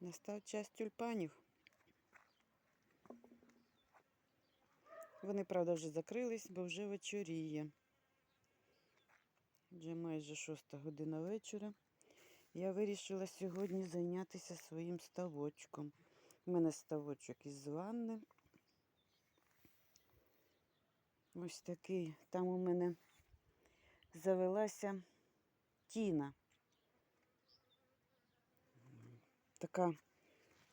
Настав час тюльпанів. Вони, правда, вже закрились, бо вже вечоріє. Вже майже шоста година вечора. Я вирішила сьогодні зайнятися своїм ставочком. У мене ставочок із ванни. Ось такий. Там у мене завелася тіна. Така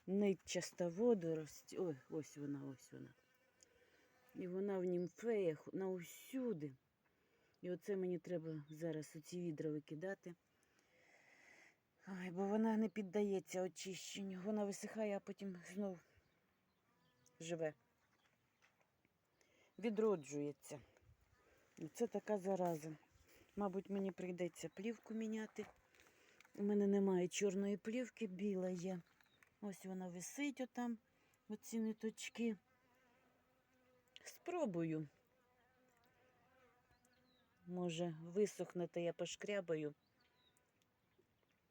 нитчаста водорость. Ой, ось вона, ось вона. І вона в німфеях на усюди. І оце мені треба зараз оці відра викидати. Ой, бо вона не піддається очищенню. Вона висихає, а потім знов живе. Відроджується. Це така зараза. Мабуть, мені прийдеться плівку міняти. У мене немає чорної плівки, біла є. Ось вона висить отам, оці ниточки. Спробую. Може, висохне, то я пошкрябаю,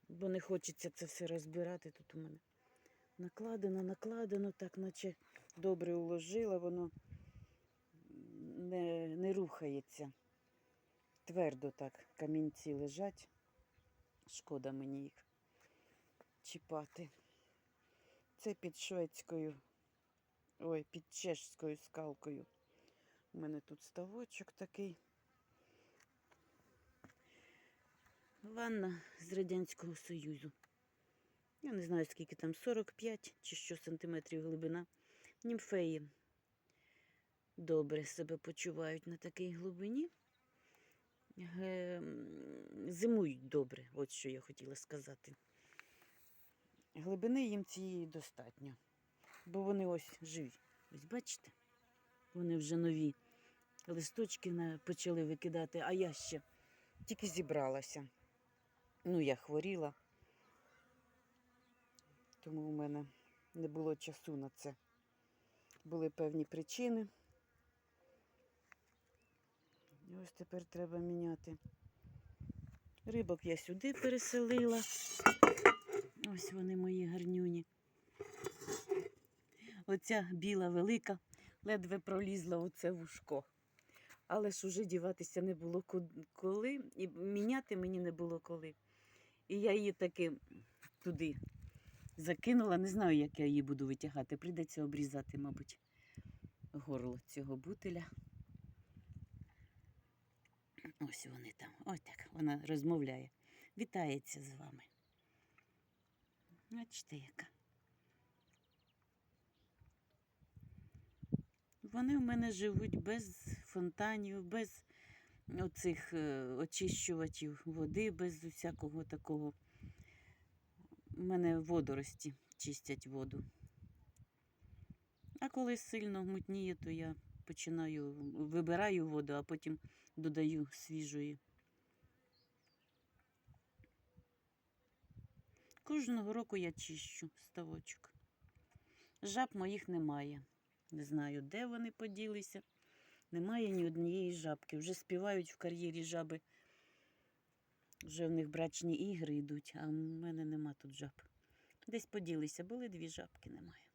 бо не хочеться це все розбирати. Тут у мене накладено, накладено, так наче добре уложила, воно не, не рухається. Твердо так камінці лежать. Шкода мені їх чіпати. Це під шведською, ой, під чешською скалкою. У мене тут ставочок такий. Ванна з Радянського Союзу. Я не знаю, скільки там, 45 чи що сантиметрів глибина. Німфеї добре себе почувають на такій глибині. Е, м, Зимують добре, от що я хотіла сказати. Глибини їм цієї достатньо. Бо вони ось живі. Ось бачите? Вони вже нові листочки почали викидати, а я ще тільки зібралася. Ну, я хворіла, тому у мене не було часу на це. Були певні причини. І ось тепер треба міняти. Рибок я сюди переселила. Ось вони мої гарнюні. Оця біла велика ледве пролізла у це вушко. Але ж уже діватися не було коли, і міняти мені не було коли. І я її таки туди закинула. Не знаю, як я її буду витягати. Прийдеться обрізати, мабуть, горло цього бутиля. Ось вони там. Ось так. Вона розмовляє. Вітається з вами. Бачите, яка. Вони в мене живуть без фонтанів, без оцих е, очищувачів води, без усякого такого. У мене водорості чистять воду. А коли сильно мутніє, то я починаю вибираю воду, а потім додаю свіжої. Кожного року я чищу ставочок. Жаб моїх немає. Не знаю, де вони поділися. Немає ні однієї жабки. Вже співають в кар'єрі жаби. Вже в них брачні ігри йдуть, а в мене нема тут жаб. Десь поділися, були дві жабки, немає.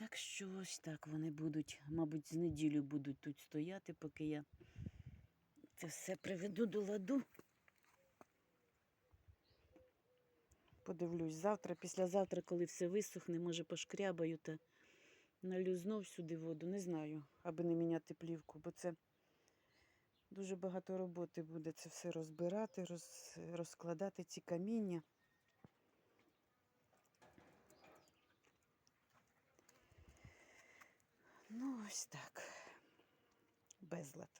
Так що ось так вони будуть, мабуть, з неділю будуть тут стояти, поки я це все приведу до ладу. Подивлюсь, завтра, післязавтра, коли все висохне, може пошкрябаю та налю знов сюди воду. Не знаю, аби не міняти плівку, бо це дуже багато роботи буде це все розбирати, роз, розкладати ці каміння. Ну, ось так. Безлад.